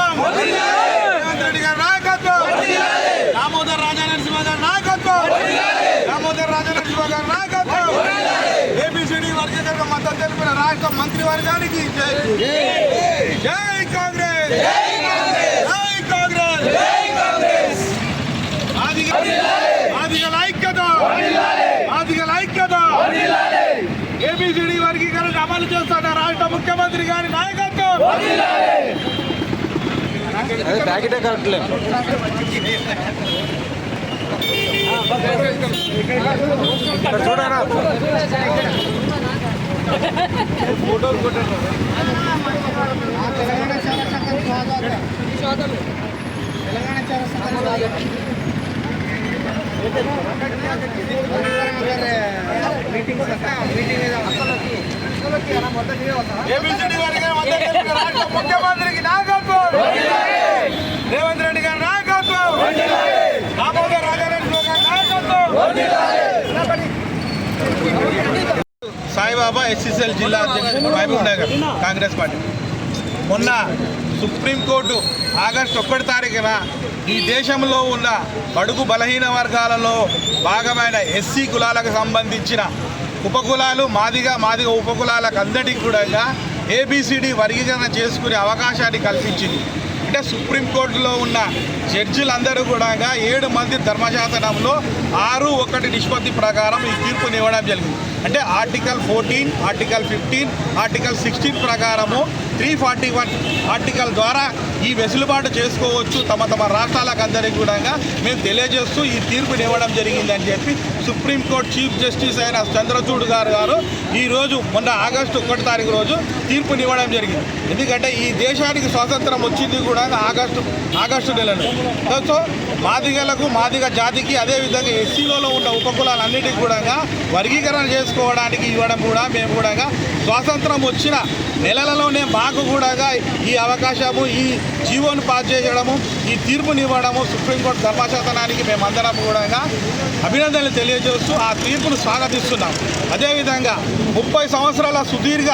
రేవంత్ రెడ్డి గారి నాయకత్వం దామోదర్ రాజా నరసింహ గారి నాయకత్వం దామోదర్ రాజా నరసింహ గారి నాయకత్వం ఏబిసిడి వర్గీకరణ మద్దతు తెలిపిన రాష్ట్ర మంత్రి వర్గానికి జై. జై కాంగ్రెస్. జై కాంగ్రెస్. ఆదిగ ఆదిగల ఐక్యత. ఆదిగల ఐక్యత. ఏబిసిడి వర్గీకరణ అమలు చేస్తున్న రాష్ట్ర ముఖ్యమంత్రి గారి నాయకత్వం. ప్యాకెటే కరెక్ట్ లేదు. చూడరా? ఏబిసిడి వర్గీకరణ మద్దతు తెలిపిన రాష్ట్ర ముఖ్యమంత్రికి నాయకత్వం రేవంత్ రెడ్డి గారి నాయకత్వం దామోదర్ రాజారెడ్డి గారి నాయకత్వం సాయిబాబా ఎస్సీసీఎల్ జిల్లా అధ్యక్షుడు మహబూబ్ నగర్ కాంగ్రెస్ పార్టీ. మొన్న సుప్రీంకోర్టు ఆగస్టు ఒకటి తారీఖున ఈ దేశంలో ఉన్న బడుగు బలహీన వర్గాలలో భాగమైన ఎస్సీ కులాలకు సంబంధించిన ఉపకులాలు మాదిగా మాదిగా ఉపకులాలకు అందరికీ కూడా ఏబిసిడి వర్గీకరణ చేసుకునే అవకాశాన్ని కల్పించింది. అంటే సుప్రీంకోర్టులో ఉన్న జడ్జిలందరూ కూడా ఏడు మంది ధర్మశాసనంలో ఆరు ఒకటి నిష్పత్తి ప్రకారం ఈ తీర్పునివ్వడం జరిగింది. అంటే article fourteen article fifteen article sixteen ప్రకారము త్రీ ఫార్టీ వన్ ఆర్టికల్ ద్వారా ఈ వెసులుబాటు చేసుకోవచ్చు తమ తమ రాష్ట్రాలకు అందరికీ కూడా. మేము తెలియజేస్తూ ఈ తీర్పుని ఇవ్వడం జరిగిందని చెప్పి సుప్రీంకోర్టు చీఫ్ జస్టిస్ అయిన చంద్రచూడ్ గారు గారు ఈరోజు మొన్న ఆగస్టు ఒకటి తారీఖు రోజు తీర్పుని ఇవ్వడం జరిగింది. ఎందుకంటే ఈ దేశానికి స్వాతంత్రం వచ్చింది కూడా ఆగస్టు ఆగస్టు నెలలో సో మాదిగలకు మాదిగ జాతికి అదేవిధంగా ఎస్సీలలో ఉన్న ఉపకులాలన్నిటికీ కూడా వర్గీకరణ చేసుకోవడానికి ఇవ్వడం కూడా మేము కూడా స్వాతంత్రం వచ్చిన నెలలలోనే మాకు కూడా ఈ అవకాశము ఈ జీవోను పాస్ చేయడము ఈ తీర్పుని ఇవ్వడము సుప్రీంకోర్టు ధర్మశాసనానికి మేమందరం కూడా అభినందనలు తెలియజేస్తూ ఆ తీర్పును స్వాగతిస్తున్నాం. అదేవిధంగా ముప్పై సంవత్సరాల సుదీర్ఘ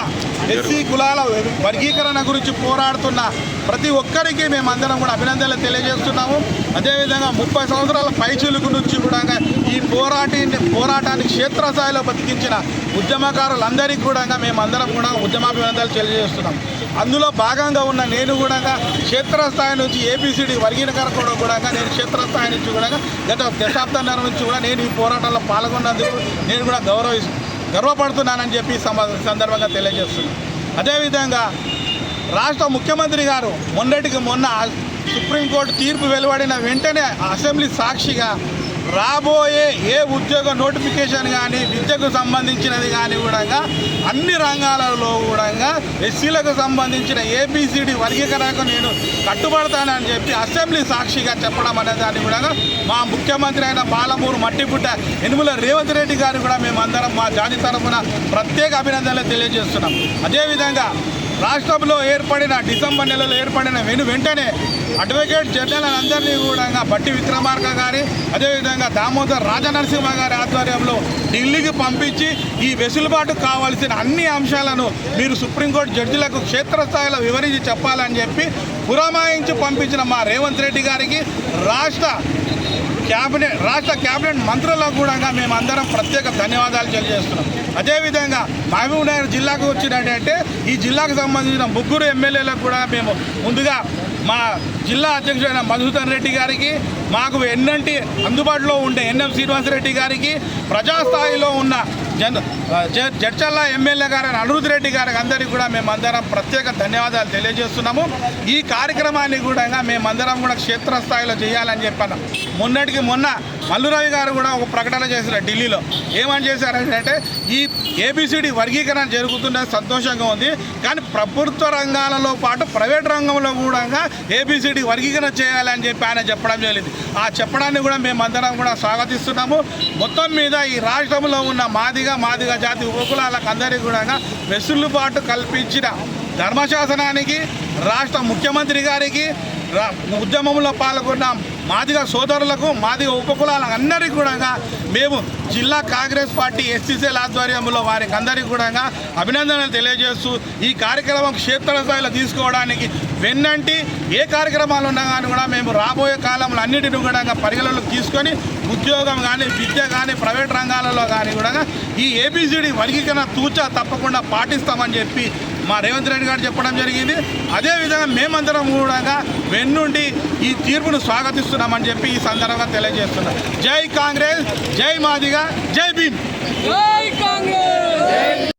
ఎస్సీ కులాల వర్గీకరణ గురించి పోరాడుతున్న ప్రతి ఒక్కరికి మేమందరం కూడా అభినందనలు తెలియజేస్తున్నాము. అదేవిధంగా ముప్పై సంవత్సరాల పైచులుకు నుంచి కూడా ఈ పోరాటి పోరాటాన్ని క్షేత్రస్థాయిలో బతికించిన ఉద్యమకారులందరికీ కూడా మేమందరం కూడా ఉద్యమాభినందనలు తెలియజేస్తున్నాం అందులో భాగంగా ఉన్న నేను కూడా క్షేత్రస్థాయి నుంచి ఏపీసీడీ వర్గీకరణ కూడా కూడా నేను క్షేత్రస్థాయి నుంచి కూడా గత దశాబ్దాన్నర నుంచి కూడా నేను ఈ పోరాటంలో పాల్గొన్నందుకు నేను కూడా గౌరవిస్తున్నాను. గర్వపడుతున్నానని చెప్పి సందర్భంగా తెలియజేస్తున్నాను అదేవిధంగా రాష్ట్ర ముఖ్యమంత్రి గారు మొన్నటికి మొన్న సుప్రీంకోర్టు తీర్పు వెలువడిన వెంటనే అసెంబ్లీ సాక్షిగా రాబోయే ఏ ఉద్యోగ నోటిఫికేషన్ కానీ విద్యకు సంబంధించినది కానీ కూడా అన్ని రంగాలలో కూడా ఎస్సీలకు సంబంధించిన ఏబిసిడి వర్గీకరణకు నేను కట్టుబడతానని చెప్పి అసెంబ్లీ సాక్షిగా చెప్పడం అనే దాన్ని కూడా మా ముఖ్యమంత్రి అయిన బాలమూరు మట్టిపుట్ట ఎనుముల రేవంత్ రెడ్డి గారు కూడా మేమందరం మా జాతి తరఫున ప్రత్యేక అభినందనలు తెలియజేస్తున్నాం. అదేవిధంగా రాష్ట్రంలో ఏర్పడిన డిసెంబర్ నెలలో ఏర్పడిన వెను వెంటనే అడ్వకేట్ జనరల్ అందరినీ కూడా బట్టి విక్రమార్క గారి అదేవిధంగా దామోదర్ రాజనరసింహ గారి ఆధ్వర్యంలో ఢిల్లీకి పంపించి ఈ వెసులుబాటు కావాల్సిన అన్ని అంశాలను మీరు సుప్రీంకోర్టు జడ్జిలకు క్షేత్రస్థాయిలో వివరించి చెప్పాలని చెప్పి పురమాయించి పంపించిన మా రేవంత్ రెడ్డి గారికి రాష్ట్ర క్యాబినెట్ రాష్ట్ర క్యాబినెట్ మంత్రులకు కూడా మేమందరం ప్రత్యేక ధన్యవాదాలు తెలియజేస్తున్నాం. అదేవిధంగా మహబూబ్ నగర్ జిల్లాకు వచ్చినట్టంటే ఈ జిల్లాకు సంబంధించిన ముగ్గురు ఎమ్మెల్యేలకు కూడా మేము ముందుగా మా జిల్లా అధ్యక్షుడైన మధుసూదన్ రెడ్డి గారికి మాకు ఎన్నంటి అందుబాటులో ఉండే ఎన్ఎం శ్రీనివాసరెడ్డి గారికి ప్రజాస్థాయిలో ఉన్న జన్ జడ్చల్ల ఎమ్మెల్యే గారు అనిరుద్ రెడ్డి గారికి అందరికీ కూడా మేమందరం ప్రత్యేక ధన్యవాదాలు తెలియజేస్తున్నాము. ఈ కార్యక్రమాన్ని కూడా మేమందరం కూడా క్షేత్రస్థాయిలో చేయాలని చెప్పాను. మొన్నటికి మొన్న మల్లురవి గారు కూడా ఒక ప్రకటన చేశారు ఢిల్లీలో. ఏమని చేశారంటే ఈ ఏబిసిడి వర్గీకరణ జరుగుతున్నది సంతోషంగా ఉంది. కానీ ప్రభుత్వ రంగాలలో పాటు ప్రైవేట్ రంగంలో కూడా ఏబిసిడి వర్గీకరణ చేయాలని చెప్పి ఆయన చెప్పడం జరిగింది. ఆ చెప్పడాన్ని కూడా మేమందరం కూడా స్వాగతిస్తున్నాము. మొత్తం మీద ఈ రాష్ట్రంలో ఉన్న మాదిగ మాదిగ జాతి ఉపకులాలకు అందరికీ కూడా వెసులుబాటు కల్పించిన ధర్మశాసనానికి రాష్ట్ర ముఖ్యమంత్రి గారికి రా- ఉద్యమంలో పాల్గొన్న మాదిగ సోదరులకు మాదిగ ఉపకులాలకు అందరికీ కూడా మేము జిల్లా కాంగ్రెస్ పార్టీ ఎస్సీసీల ఆధ్వర్యంలో వారికి అందరికీ కూడా అభినందనలు తెలియజేస్తూ ఈ కార్యక్రమం క్షేత్రస్థాయిలో తీసుకోవడానికి వెన్నంటి ఏ కార్యక్రమాలు ఉన్నా కానీ కూడా మేము రాబోయే కాలంలో అన్నిటిని కూడా పరిగణలోకి తీసుకొని ఉద్యోగం కానీ విద్య కానీ ప్రైవేట్ రంగాలలో కానీ కూడా ఈ ఏబిసిడి వర్గీకరణ తూచా తప్పకుండా పాటిస్తామని చెప్పి మా రేవంత్ రెడ్డి గారు చెప్పడం జరిగింది. అదేవిధంగా మేమందరం కూడా వెన్నుండి ఈ తీర్పును స్వాగతిస్తున్నామని చెప్పి ఈ సందర్భంగా తెలియజేస్తున్నాం. జై కాంగ్రెస్ జై మాదిగా జై భీమ్.